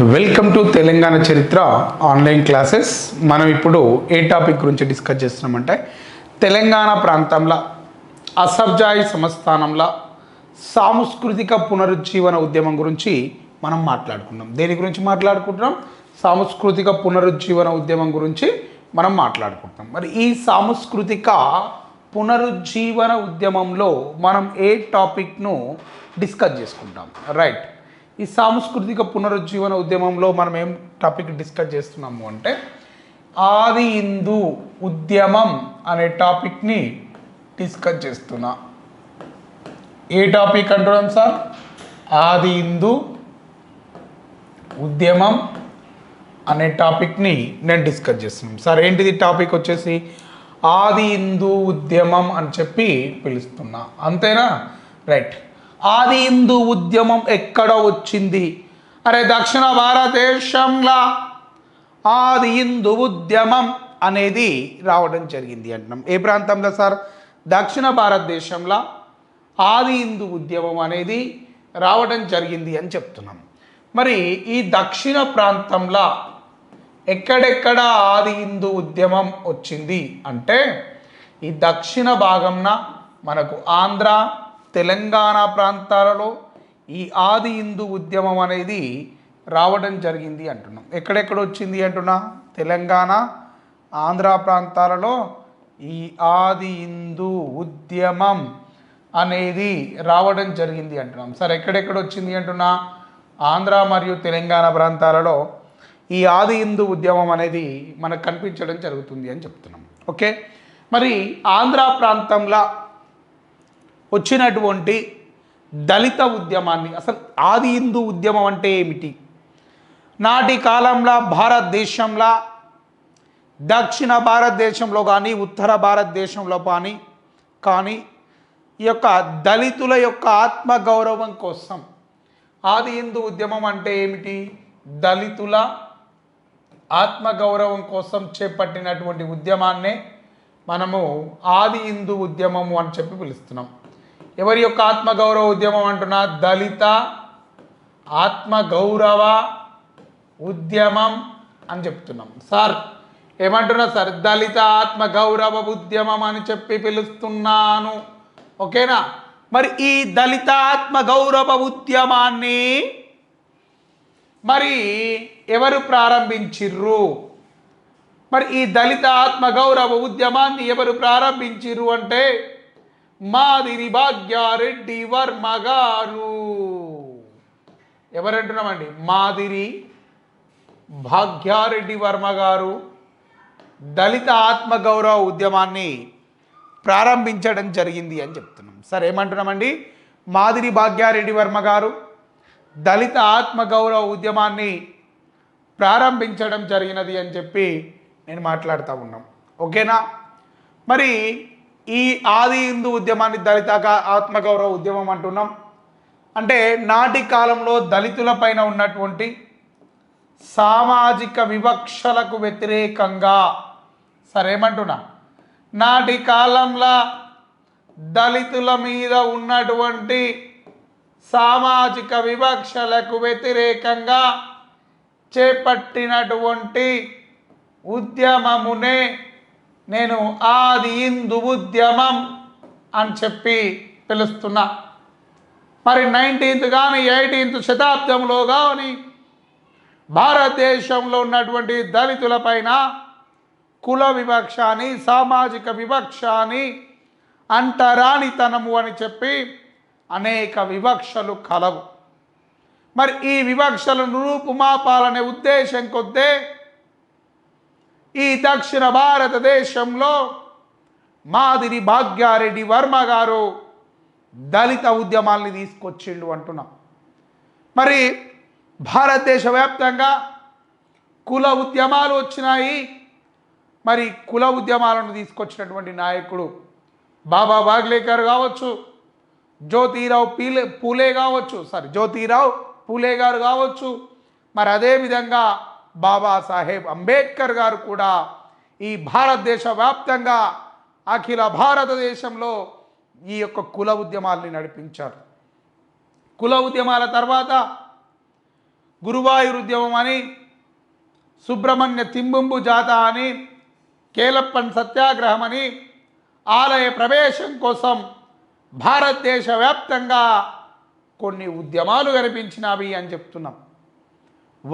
Welcome to Telangana చరిత్ర online classes మనం ఇప్పుడు ఏ టాపిక్ గురించి డిస్కస్ చేస్తున్నామంటే తెలంగాణ ప్రాంతంలో అసబ్జాయి సంస్థానంలో సాంస్కృతిక పునరుజ్జీవన ఉద్యమం గురించి మనం మాట్లాడుకున్నాం దేని గురించి మాట్లాడుకుంటున్నాం? సాంస్కృతిక పునరుజ్జీవన ఉద్యమం గురించి మనం మాట్లాడుకుంటున్నాం. మరి ఈ సాంస్కృతిక పునరుజ్జీవన ఉద్యమంలో మనం ఏ టాపిక్ను డిస్కస్ చేసుకుంటాం? రైట్ ఈ సాంస్కృతిక పునరుజ్జీవన ఉద్యమంలో మనం ఏం టాపిక్ డిస్కస్ చేస్తున్నాము అంటే ఆది హిందూ ఉద్యమం అనే టాపిక్ని డిస్కస్ చేస్తున్నా. ఏ టాపిక్ అంటున్నాం సార్? ఆది హిందూ ఉద్యమం అనే టాపిక్ని నేను డిస్కస్ చేస్తున్నాను సార్ ఏంటిది టాపిక్ వచ్చేసి? ఆది హిందూ ఉద్యమం అని చెప్పి పిలుస్తున్నా. అంతేనా? రైట్. ఆది హిందూ ఉద్యమం ఎక్కడ వచ్చింది? అరే దక్షిణ భారతదేశంలో ఆది హిందూ ఉద్యమం అనేది రావడం జరిగింది అంటున్నాం. ఏ ప్రాంతంలో సార్? దక్షిణ భారతదేశంలో ఆది హిందూ ఉద్యమం అనేది రావడం జరిగింది అని చెప్తున్నాం. మరి ఈ దక్షిణ ప్రాంతంలో ఎక్కడెక్కడ ఆది హిందూ ఉద్యమం వచ్చింది అంటే ఈ దక్షిణ భాగంన మనకు ఆంధ్ర తెలంగాణ ప్రాంతాలలో ఈ ఆది హిందూ ఉద్యమం అనేది రావడం జరిగింది అంటున్నాం. ఎక్కడెక్కడ వచ్చింది అంటున్నా? తెలంగాణ ఆంధ్ర ప్రాంతాలలో ఈ ఆది హిందూ ఉద్యమం అనేది రావడం జరిగింది అంటున్నాం. సార్ ఎక్కడెక్కడ వచ్చింది అంటున్నా? ఆంధ్ర మరియు తెలంగాణ ప్రాంతాలలో ఈ ఆది హిందూ ఉద్యమం అనేది మనకు కనిపించడం జరుగుతుంది అని చెప్తున్నాం. ఓకే? మరి ఆంధ్ర ప్రాంతంలో వచ్చినటువంటి దళిత ఉద్యమాన్ని అసలు ఆది హిందూ ఉద్యమం అంటే ఏమిటి? నాటి కాలంలో భారతదేశంలో దక్షిణ భారతదేశంలో కానీ ఉత్తర భారతదేశంలో కానీ కానీ ఈ యొక్క దళితుల యొక్క ఆత్మగౌరవం కోసం ఆది హిందూ ఉద్యమం అంటే ఏమిటి? దళితుల ఆత్మగౌరవం కోసం చేపట్టినటువంటి ఉద్యమాన్నే మనము ఆది హిందూ ఉద్యమము అని చెప్పి పిలుస్తున్నాం. ఎవరి యొక్క ఆత్మగౌరవ ఉద్యమం అంటున్నా? దళిత ఆత్మగౌరవ ఉద్యమం అని చెప్తున్నాం. సార్ ఏమంటున్నా సార్? దళిత ఆత్మగౌరవ ఉద్యమం అని చెప్పి పిలుస్తున్నాను. ఓకేనా? మరి ఈ దళిత ఆత్మగౌరవ ఉద్యమాన్ని మరి ఎవరు ప్రారంభించిర్రు? మరి ఈ దళిత ఆత్మగౌరవ ఉద్యమాన్ని ఎవరు ప్రారంభించిర్రు అంటే మాదిరి భాగ్యారెడ్డి వర్మ గారు. ఎవరంటున్నామండి? మాదిరి భాగ్యారెడ్డి వర్మ గారు దళిత ఆత్మగౌరవ ఉద్యమాన్ని ప్రారంభించడం జరిగింది అని చెప్తున్నాం. సరే ఏమంటున్నామండి? మాదిరి భాగ్యారెడ్డి వర్మ గారు దళిత ఆత్మగౌరవ ఉద్యమాన్ని ప్రారంభించడం జరిగినది అని చెప్పి నేను మాట్లాడుతూ ఉన్నాం. ఓకేనా? మరి ఈ ఆది హిందూ ఉద్యమాన్ని దళిత ఆత్మగౌరవ ఉద్యమం అంటున్నాం. అంటే నాటి కాలంలో దళితుల పైన ఉన్నటువంటి సామాజిక వివక్షలకు వ్యతిరేకంగా. సరేమంటున్నా? నాటి కాలంలో దళితుల మీద ఉన్నటువంటి సామాజిక వివక్షలకు వ్యతిరేకంగా చేపట్టినటువంటి ఉద్యమమునే నేను ఆది ఇందు ఉద్యమం అని చెప్పి పిలుస్తున్నా. మరి నైన్టీన్త్ కానీ ఎయిటీన్త్ శతాబ్దంలో కానీ భారతదేశంలో ఉన్నటువంటి దళితులపైన కుల వివక్ష అని సామాజిక వివక్ష అని అంటరానితనము అని చెప్పి అనేక వివక్షలు కలవు. మరి ఈ వివక్షలను రూపుమాపాలనే ఉద్దేశం కొద్దే ఈ దక్షిణ భారతదేశంలో మాదిరి భాగ్యారెడ్డి వర్మ గారు దళిత ఉద్యమాల్ని తీసుకొచ్చిండు అంటున్నాం. మరి భారతదేశ వ్యాప్తంగా కుల ఉద్యమాలు వచ్చినాయి. మరి కుల ఉద్యమాలను తీసుకొచ్చినటువంటి నాయకుడు బాబా బాగ్లేకర్ కావచ్చు జ్యోతిరావు పీలే పూలే కావచ్చు సారీ జ్యోతిరావు పూలే గారు కావచ్చు. మరి అదేవిధంగా బాబాసాహెబ్ అంబేద్కర్ గారు కూడా ఈ భారతదేశ వ్యాప్తంగా అఖిల భారతదేశంలో ఈ యొక్క కుల ఉద్యమాల్ని నడిపించారు. కుల ఉద్యమాల తర్వాత గురువాయూర్ ఉద్యమం అని సుబ్రహ్మణ్య తింబుంబు జాత అని కేలప్పన్ సత్యాగ్రహం అని ఆలయ ప్రవేశం కోసం భారతదేశ వ్యాప్తంగా కొన్ని ఉద్యమాలు కనిపించినవి అని చెప్తున్నాం.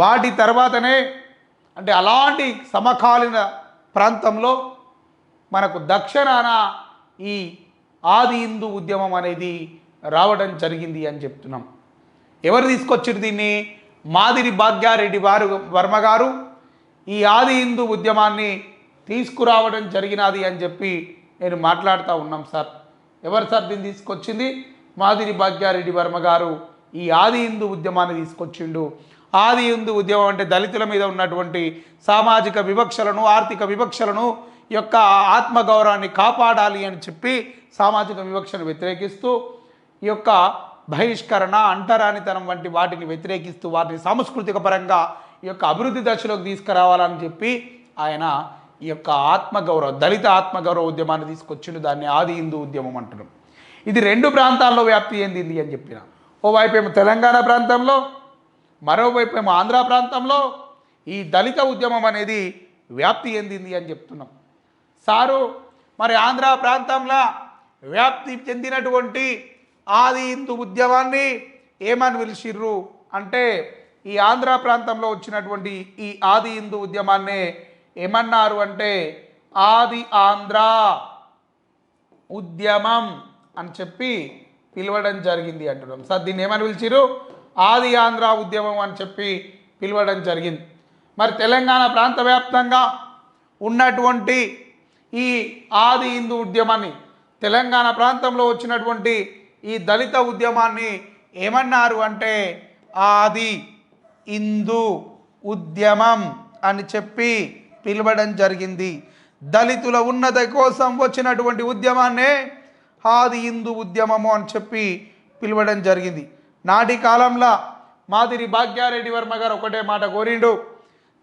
వాటి తర్వాతనే అంటే అలాంటి సమకాలీన ప్రాంతంలో మనకు దక్షిణాన ఈ ఆది హిందూ ఉద్యమం అనేది రావడం జరిగింది అని చెప్తున్నాం. ఎవరు తీసుకొచ్చారు దీన్ని? మాదిరి భాగ్యారెడ్డి వారు వర్మ గారు. ఈ ఆది హిందూ ఉద్యమాన్ని తీసుకురావడం జరిగినది అని చెప్పి నేను మాట్లాడుతూ ఉన్నాం సార్. ఎవరు సార్ దీన్ని తీసుకొచ్చింది? మాదిరి భాగ్యారెడ్డి వర్మ గారు ఈ ఆది హిందూ ఉద్యమాన్ని తీసుకొచ్చిండు. ఆది హిందూ ఉద్యమం అంటే దళితుల మీద ఉన్నటువంటి సామాజిక వివక్షలను ఆర్థిక వివక్షలను యొక్క ఆత్మగౌరవాన్ని కాపాడాలి అని చెప్పి సామాజిక వివక్షను వ్యతిరేకిస్తూ ఈ యొక్క బహిష్కరణ అంటరానితనం వంటి వాటిని వ్యతిరేకిస్తూ వాటిని సాంస్కృతిక పరంగా ఈ యొక్క అభివృద్ధి దశలోకి తీసుకురావాలని చెప్పి ఆయన ఈ యొక్క ఆత్మగౌరవ దళిత ఆత్మగౌరవ ఉద్యమాన్ని తీసుకొచ్చిండు. దాన్ని ఆది హిందూ ఉద్యమం అంటున్నాం. ఇది రెండు ప్రాంతాల్లో వ్యాప్తి చెందింది అని చెప్పిన. ఓవైపు ఏమో తెలంగాణ ప్రాంతంలో మరోవైపు ఏమో ఆంధ్ర ప్రాంతంలో ఈ దళిత ఉద్యమం అనేది వ్యాప్తి చెందింది అని చెప్తున్నాం. సారు మరి ఆంధ్ర ప్రాంతంలో వ్యాప్తి చెందినటువంటి ఆది హిందూ ఉద్యమాన్ని ఏమని పిలిచిర్రు? అంటే ఈ ఆంధ్ర ప్రాంతంలో వచ్చినటువంటి ఈ ఆది హిందూ ఉద్యమాన్నే ఏమన్నారు అంటే ఆది ఆంధ్ర ఉద్యమం అని చెప్పి పిలవడం జరిగింది అంటున్నాం. సార్ దీన్ని ఏమని పిలిచిరు ఆది ఆంధ్ర ఉద్యమం అని చెప్పి పిలవడం జరిగింది. మరి తెలంగాణ ప్రాంత వ్యాప్తంగా ఉన్నటువంటి ఈ ఆది హిందూ ఉద్యమాన్ని తెలంగాణ ప్రాంతంలో వచ్చినటువంటి ఈ దళిత ఉద్యమాన్ని ఏమన్నారు అంటే ఆది హిందూ ఉద్యమం అని చెప్పి పిలవడం జరిగింది. దళితుల ఉన్నతి కోసం వచ్చినటువంటి ఉద్యమాన్నే ఆది హిందూ ఉద్యమము అని చెప్పి పిలవడం జరిగింది. నాటి కాలంలో మాదిరి భాగ్యారెడ్డి వర్మ గారు ఒకటే మాట కోరిండు.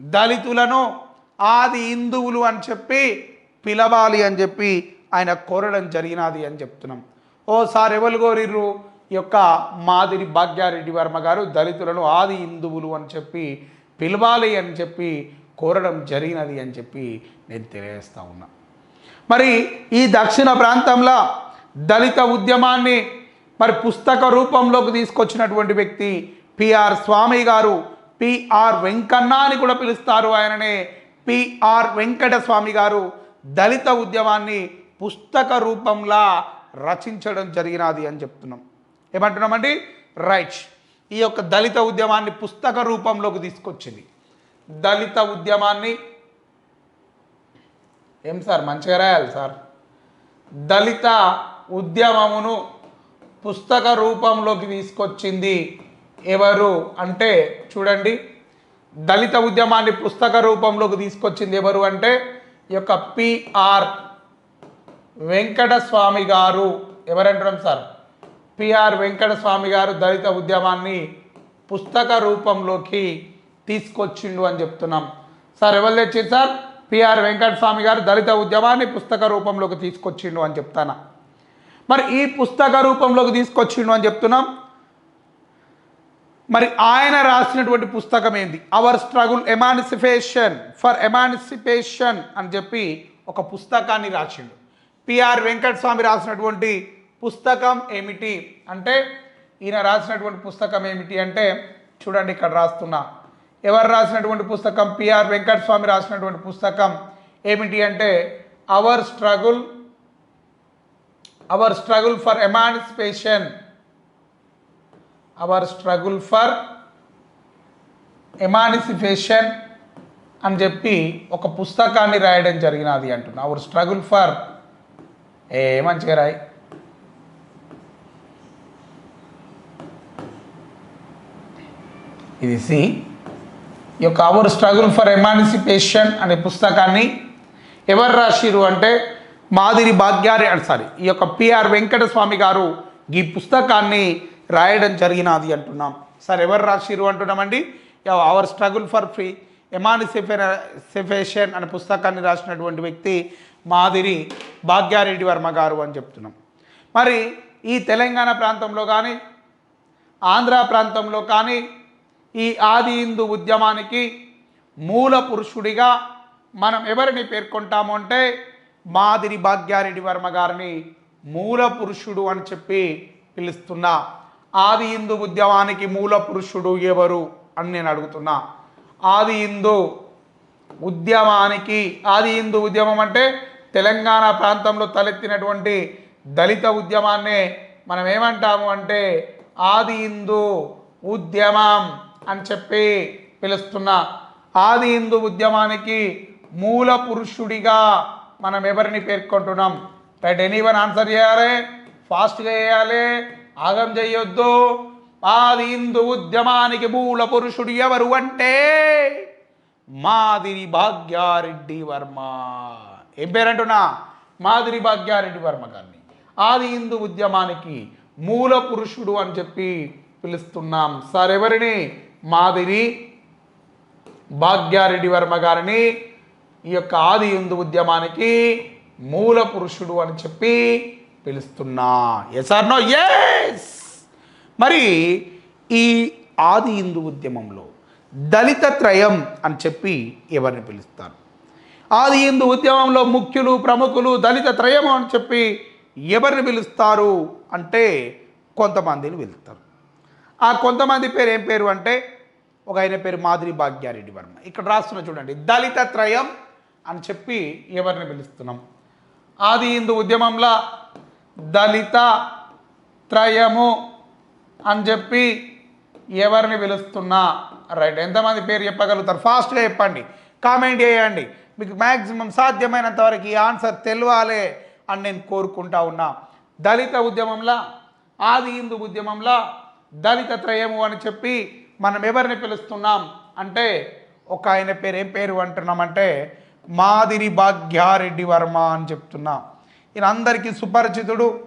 దళితులను ఆది హిందువులు అని చెప్పి పిలవాలి అని చెప్పి ఆయన కోరడం జరిగినది అని చెప్తున్నాం. ఓసారి ఎవరు కోరిర్రు? ఈ యొక్క మాదిరి భాగ్యారెడ్డి వర్మ గారు దళితులను ఆది హిందువులు అని చెప్పి పిలవాలి అని చెప్పి కోరడం జరిగినది అని చెప్పి నేను తెలియజేస్తా ఉన్నా. మరి ఈ దక్షిణ ప్రాంతంలో దళిత ఉద్యమాన్ని మరి పుస్తక రూపంలోకి తీసుకొచ్చినటువంటి వ్యక్తి పిఆర్ స్వామి గారు. పిఆర్ వెంకన్న అని కూడా పిలుస్తారు ఆయననే. పిఆర్ వెంకట స్వామి గారు దళిత ఉద్యమాన్ని పుస్తక రూపంలా రచించడం జరిగినది అని చెప్తున్నాం. ఏమంటున్నామండి? రైట్. ఈ యొక్క దళిత ఉద్యమాన్ని పుస్తక రూపంలోకి తీసుకొచ్చింది. దళిత ఉద్యమాన్ని ఏం సార్? మంచిగా రాయాలి సార్. దళిత ఉద్యమమును పుస్తక రూపంలోకి తీసుకొచ్చింది ఎవరు అంటే చూడండి దళిత ఉద్యమాన్ని పుస్తక రూపంలోకి తీసుకొచ్చింది ఎవరు అంటే ఈ యొక్క పిఆర్ వెంకటస్వామి గారు. ఎవరంటాం సార్? పిఆర్ వెంకటస్వామి గారు దళిత ఉద్యమాన్ని పుస్తక రూపంలోకి తీసుకొచ్చిండు అని చెప్తున్నాం. సార్ ఎవరు తెచ్చింది సార్? పిఆర్ వెంకటస్వామి గారు దళిత ఉద్యమాన్ని పుస్తక రూపంలోకి తీసుకొచ్చిండు అని చెప్తానా? మరి ఈ పుస్తక రూపంలోకి తీసుకొచ్చిండు అని చెప్తున్నాం. మరి ఆయన రాసినటువంటి పుస్తకం ఏంది? Our struggle emancipation for emancipation అని చెప్పి ఒక పుస్తకాన్ని రాసిండు. పిఆర్ వెంకట స్వామి రాసినటువంటి పుస్తకం ఏమిటి అంటే ఈయన రాసినటువంటి పుస్తకం ఏమిటి అంటే చూడండి ఇక్కడ రాస్తున్నా. ఎవరు రాసినటువంటి పుస్తకం? పిఆర్ వెంకట స్వామి రాసినటువంటి పుస్తకం ఏమిటి అంటే our struggle our struggle for emancipation our struggle for emancipation అని చెప్పి ఒక పుస్తకాన్ని రాయడం జరిగినది అంటున్నా. అవర్ స్ట్రగుల్ ఫర్ ఏ మంచిగా రాయి. ఇది సి. ఈ యొక్క అవర్ స్ట్రగుల్ ఫర్ ఎమానిసిపేషన్ అనే పుస్తకాన్ని ఎవరు రాసిరు అంటే మాదిరి భాగ్యారి సారీ. ఈ యొక్క పిఆర్ వెంకటస్వామి గారు ఈ పుస్తకాన్ని రాయడం జరిగినది అంటున్నాం. సార్ ఎవరు రాసిరు అంటున్నామండి? Our struggle for free emancipation అనే పుస్తకాన్ని రాసినటువంటి వ్యక్తి మాదిరి భాగ్యారెడ్డి వర్మ గారు అని చెప్తున్నాం. మరి ఈ తెలంగాణ ప్రాంతంలో కానీ ఆంధ్ర ప్రాంతంలో కానీ ఈ ఆది హిందూ ఉద్యమానికి మూల పురుషుడిగా మనం ఎవరిని పేర్కొంటాము అంటే మాదిరి భాగ్యారెడ్డి వర్మ గారిని మూల పురుషుడు అని చెప్పి పిలుస్తున్నా. ఆది హిందూ ఉద్యమానికి మూల పురుషుడు ఎవరు అని నేను అడుగుతున్నా. ఆది హిందూ ఉద్యమానికి ఆది హిందూ ఉద్యమం అంటే తెలంగాణ ప్రాంతంలో తలెత్తినటువంటి దళిత ఉద్యమాన్నే మనం ఏమంటాము అంటే ఆది హిందూ ఉద్యమం అని చెప్పి పిలుస్తున్నా. ఆది హిందూ ఉద్యమానికి మూల పురుషుడిగా మనం ఎవరిని పేర్కొంటున్నాం? రైట్ ఎనీవన్ ఆన్సర్ చేయాలి? ఫాస్ట్గా చేయాలి? ఆగం చేయొద్దు. ఆది హిందూ ఉద్యమానికి మూల పురుషుడు ఎవరు అంటే మాదిరి భాగ్యారెడ్డి వర్మ. ఏం పేరంటున్నా? మాదిరి భాగ్యారెడ్డి వర్మ గారిని. ఆది హిందూ ఉద్యమానికి మూల పురుషుడు అని చెప్పి పిలుస్తున్నాం. సార్ ఎవరిని? మాదిరి భాగ్యారెడ్డి వర్మ గారిని. ఈ యొక్క ఆది హిందూ ఉద్యమానికి మూల పురుషుడు అని చెప్పి పిలుస్తున్నా. ఎస్ ఆర్ నో ఎస్ మరి ఈ ఆది హిందూ ఉద్యమంలో దళిత త్రయం అని చెప్పి ఎవరిని పిలుస్తారు? ఆది హిందూ ఉద్యమంలో ముఖ్యులు ప్రముఖులు దళిత త్రయం అని చెప్పి ఎవరిని పిలుస్తారు? అంటే కొంతమందిని పిలుస్తారు ఆ కొంతమంది పేరు ఏం పేరు అంటే ఒక ఆయన పేరు మాధురి భాగ్యారెడ్డి వర్మ. ఇక్కడ రాస్తున్న చూడండి దళిత త్రయం అని చెప్పి ఎవరిని పిలుస్తున్నాం. ఆది హిందూ ఉద్యమంలో దళిత త్రయము అని చెప్పి ఎవరిని పిలుస్తున్నా. రైట్ ఎంతమంది పేరు చెప్పగలుగుతారు? ఫాస్ట్గా చెప్పండి కామెంట్ చేయండి. మీకు మ్యాక్సిమం సాధ్యమైనంత వరకు ఈ ఆన్సర్ తెలియాలి అని నేను కోరుకుంటా ఉన్నా. దళిత ఉద్యమంలో ఆది హిందూ ఉద్యమంలో దళిత త్రయము అని చెప్పి మనం ఎవరిని పిలుస్తున్నాం? అంటే ఒక ఆయన పేరు ఏం పేరు అంటున్నామంటే మాదిరి భాగ్యారెడ్డి వర్మ అని చెప్తున్నా. ఈయన అందరికీ సుపరిచితుడు.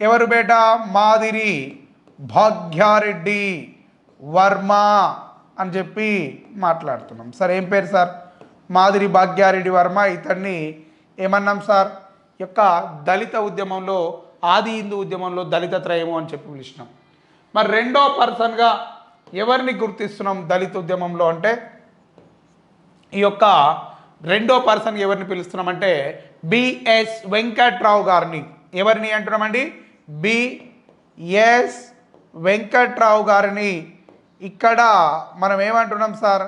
ఎవరు బేట? మాదిరి భాగ్యారెడ్డి వర్మ అని చెప్పి మాట్లాడుతున్నాం. సార్ ఏం పేరు సార్? మాదిరి భాగ్యారెడ్డి వర్మ ఇతన్ని ఏమన్నాం సార్? యొక్క దళిత ఉద్యమంలో ఆది హిందూ ఉద్యమంలో దళిత త్రయము అని చెప్పి పిలిచినాం. మరి రెండో పర్సన్గా ఎవరిని గుర్తిస్తున్నాం దళిత ఉద్యమంలో అంటే? ఈ యొక్క రెండో పర్సన్ ఎవరిని పిలుస్తున్నామంటే బిఎస్ వెంకట్రావు గారిని. ఎవరిని అంటున్నామండి? బిఎస్ వెంకట్రావు గారిని. ఇక్కడ మనం ఏమంటున్నాం సార్?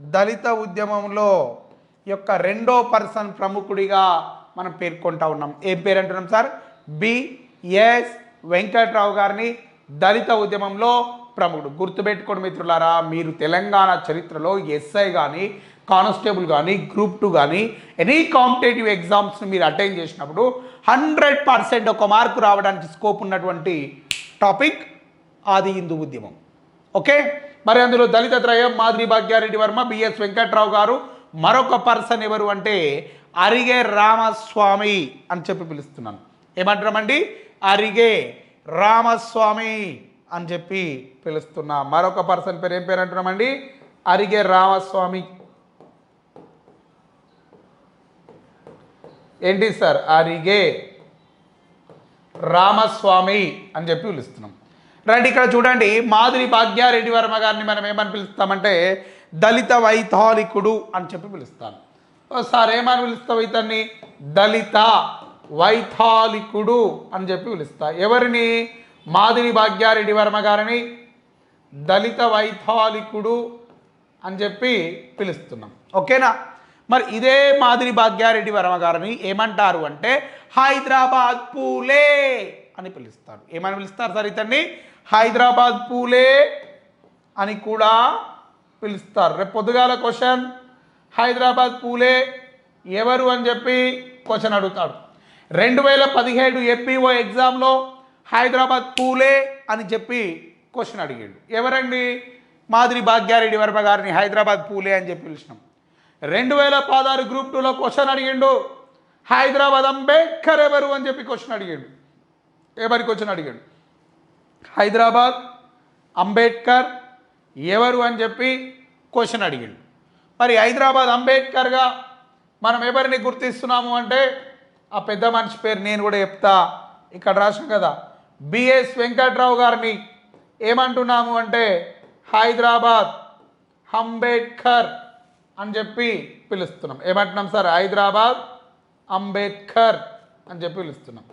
దళిత ఉద్యమంలో యొక్క రెండో పర్సన్ ప్రముఖుడిగా మనం పేర్కొంటా ఉన్నాం. ఏం పేరు అంటున్నాం సార్? బిఎస్ వెంకట్రావు గారిని దళిత ఉద్యమంలో ప్రముఖుడు. గుర్తుపెట్టుకోండి మిత్రులారా మీరు తెలంగాణ చరిత్రలో ఎస్ఐ కానీ కానిస్టేబుల్ కానీ గ్రూప్ టూ కానీ ఎనీ కాంపిటేటివ్ ఎగ్జామ్స్ని మీరు అటెండ్ చేసినప్పుడు హండ్రెడ్ పర్సెంట్ ఒక మార్కు రావడానికి స్కోప్ ఉన్నటువంటి టాపిక్ ఆది హిందూ ఉద్యమం. ఓకే? మరి అందులో దళిత త్రయం మాదిరి భాగ్యారెడ్డి వర్మ బిఎస్ వెంకట్రావు గారు మరొక పర్సన్ ఎవరు అంటే అరిగే రామస్వామి అని చెప్పి పిలుస్తున్నాను. ఏమంటారామండి అరిగే రామస్వామి అని చెప్పి పిలుస్తున్నా. మరొక పర్సన్ పేరు ఏం పేరు అంటున్నామండి అరిగే రామస్వామి ఏంటి సార్? అరిగే రామస్వామి అని చెప్పి పిలుస్తున్నాం. రండి ఇక్కడ చూడండి మాధురి భాగ్యారెడ్డి వర్మ గారిని మనం ఏమని పిలుస్తామంటే దళిత వైతాళికుడు అని చెప్పి పిలుస్తాను. ఓ సార్ ఏమని పిలుస్తావు ఇతన్ని? దళిత వైతాళికుడు అని చెప్పి పిలుస్తా. ఎవరిని? మాదిరి భాగ్యారెడ్డి వర్మ గారిని. దళిత వైతాళికుడు అని చెప్పి పిలుస్తున్నాం. ఓకేనా? మరి ఇదే మాదిరి భాగ్యారెడ్డి వర్మ గారిని ఏమంటారు అంటే హైదరాబాద్ పూలే అని పిలుస్తారు. ఏమని పిలుస్తారు సార్ ఇతన్ని? హైదరాబాద్ పూలే అని కూడా పిలుస్తారు. రేపు పొద్దుగాల క్వశ్చన్ హైదరాబాద్ పూలే ఎవరు అని చెప్పి క్వశ్చన్ అడుగుతాడు. రెండు వేల పదిహేడు ఎపిఓ ఎగ్జామ్లో హైదరాబాద్ పూలే అని చెప్పి క్వశ్చన్ అడిగాడు. ఎవరండి? మాదిరి భాగ్యారెడ్డి వర్మ గారిని హైదరాబాద్ పూలే అని చెప్పి పిలిచినాం. రెండు వేల పదహారు గ్రూప్ టూలో క్వశ్చన్ అడిగిండు. హైదరాబాద్ అంబేద్కర్ ఎవరు అని చెప్పి క్వశ్చన్ అడిగాడు. ఎవరి క్వశ్చన్ అడిగాడు? హైదరాబాద్ అంబేద్కర్ ఎవరు అని చెప్పి క్వశ్చన్ అడిగాడు. మరి హైదరాబాద్ అంబేద్కర్గా మనం ఎవరిని గుర్తిస్తున్నాము అంటే ఆ పెద్ద మనిషి పేరు నేను కూడా చెప్తా. ఇక్కడ రాసిన కదా బిఎస్ వెంకట్రావు గారిని ఏమంటున్నాము అంటే హైదరాబాద్ అంబేద్కర్ అని చెప్పి పిలుస్తున్నాం. ఏమంటున్నాం సార్? హైదరాబాద్ అంబేద్కర్ అని చెప్పి పిలుస్తున్నాం.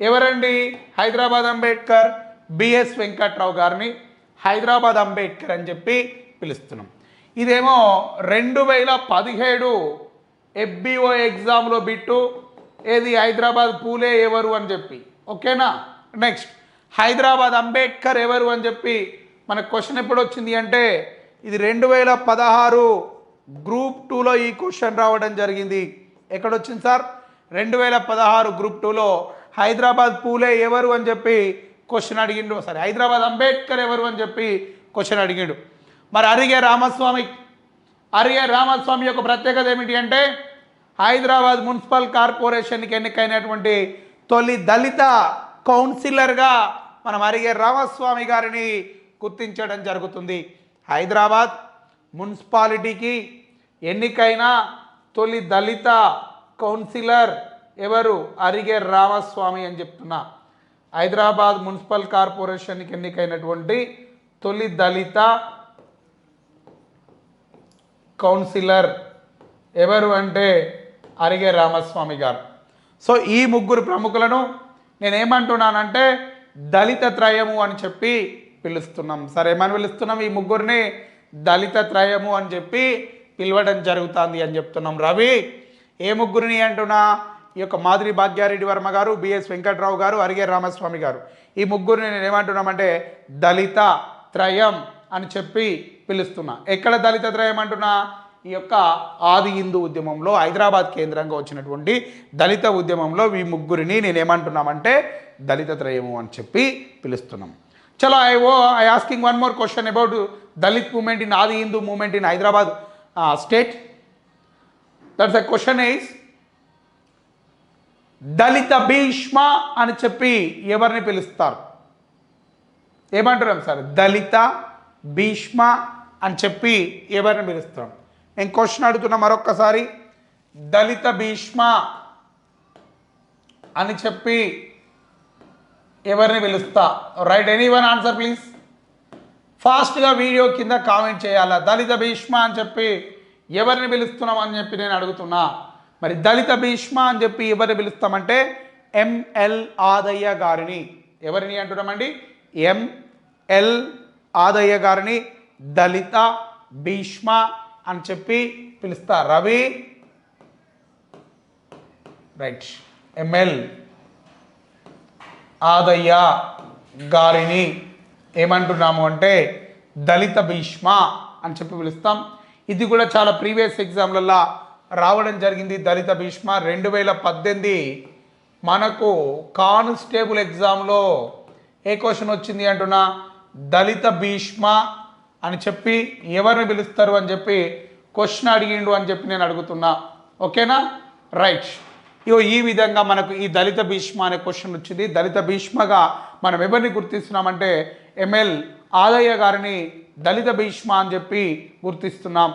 ఎవరండి హైదరాబాద్ అంబేద్కర్? బిఎస్ వెంకట్రావు గారిని హైదరాబాద్ అంబేద్కర్ అని చెప్పి పిలుస్తున్నాం. ఇదేమో రెండు వేల పదిహేడు ఎఫ్బిఓ ఎగ్జామ్లో బిట్టు ఏది హైదరాబాద్ పూలే ఎవరు అని చెప్పి. ఓకేనా? నెక్స్ట్. హైదరాబాద్ అంబేద్కర్ ఎవరు అని చెప్పి మన క్వశ్చన్ ఎప్పుడు వచ్చింది అంటే ఇది రెండు వేల పదహారు గ్రూప్ టూలో ఈ క్వశ్చన్ రావడం జరిగింది. ఎక్కడొచ్చింది సార్? రెండు వేల పదహారు గ్రూప్ టూలో హైదరాబాద్ పూలే ఎవరు అని చెప్పి క్వశ్చన్ అడిగిండు. సరే హైదరాబాద్ అంబేద్కర్ ఎవరు అని చెప్పి క్వశ్చన్ అడిగిండు. మరి అరిగే రామస్వామి అరిగే రామస్వామి యొక్క ప్రత్యేకత ఏమిటి అంటే హైదరాబాద్ మున్సిపల్ కార్పొరేషన్కి ఎన్నికైనటువంటి తొలి దళిత కౌన్సిలర్గా మనం అరిగే రామస్వామి గారిని గుర్తించడం జరుగుతుంది. హైదరాబాద్ మున్సిపాలిటీకి ఎన్నికైన తొలి దళిత కౌన్సిలర్ ఎవరు? అరిగే రామస్వామి అని చెప్తున్నా. హైదరాబాద్ మున్సిపల్ కార్పొరేషన్కి ఎన్నికైనటువంటి తొలి దళిత కౌన్సిలర్ ఎవరు అంటే అరిగే రామస్వామి గారు. సో ఈ ముగ్గురు ప్రముఖులను నేనేమంటున్నానంటే దళిత త్రయము అని చెప్పి పిలుస్తున్నాం. సరే ఏమని పిలుస్తున్నాం? ఈ ముగ్గురిని దళిత త్రయము అని చెప్పి పిలవడం జరుగుతుంది అని చెప్తున్నాం. రవి ఏ ముగ్గురిని అంటున్నా? ఈ యొక్క మాదిరి భాగ్యారెడ్డి వర్మ గారు బిఎస్ వెంకట్రావు గారు అరిగే రామస్వామి గారు. ఈ ముగ్గురిని నేను ఏమంటున్నామంటే దళిత త్రయం అని చెప్పి పిలుస్తున్నా. ఎక్కడ దళిత త్రయం అంటున్నా? ఈ యొక్క ఆది హిందూ ఉద్యమంలో హైదరాబాద్ కేంద్రంగా వచ్చినటువంటి దళిత ఉద్యమంలో ఈ ముగ్గురిని నేను ఏమంటున్నామంటే దళిత త్రయము అని చెప్పి పిలుస్తున్నాం. చలో I oh I asking one more question about Dalit movement in Adi Hindu movement in Hyderabad state that's the question is Dalit Bhishma అని చెప్పి ఎవరిని పిలుస్తారు? ఏమంటున్నాం సార్? దళిత భీష్మ అని చెప్పి ఎవరిని పిలుస్తాం? నేను క్వశ్చన్ అడుగుతున్నా మరొక్కసారి దళిత భీష్మ అని చెప్పి ఎవరిని పిలుస్తా? Right any one answer please ఫాస్ట్గా వీడియో కింద కామెంట్ చేయాలా? దళిత భీష్మ అని చెప్పి ఎవరిని పిలుస్తున్నాం అని చెప్పి నేను అడుగుతున్నా. మరి దళిత భీష్మ అని చెప్పి ఎవరిని పిలుస్తామంటే ఎంఎల్ ఆదయ్య గారిని. ఎవరిని అంటున్నామండి? ఎంఎల్ ఆదయ్య గారిని దళిత భీష్మ అని చెప్పి పిలుస్తా. రవి. రైట్ ఎంఎల్ ఆదయ్య గారిని ఏమంటున్నాము అంటే దళిత భీష్మ అని చెప్పి పిలుస్తాం. ఇది కూడా చాలా ప్రీవియస్ ఎగ్జామ్లలో రావడం జరిగింది. దళిత భీష్మ రెండు వేల పద్దెనిమిది మనకు కానిస్టేబుల్ ఎగ్జామ్లో ఏ క్వశ్చన్ వచ్చింది అంటున్నా? దళిత భీష్మ అని చెప్పి ఎవరిని పిలుస్తారు అని చెప్పి క్వశ్చన్ అడిగిండు అని చెప్పి నేను అడుగుతున్నా. ఓకేనా? రైట్. ఇగో ఈ విధంగా మనకు ఈ దళిత భీష్మ అనే క్వశ్చన్ వచ్చింది. దళిత భీష్మగా మనం ఎవరిని గుర్తిస్తున్నామంటే ఎంఎల్ ఆదయ్య గారిని దళిత భీష్మ అని చెప్పి గుర్తిస్తున్నాం.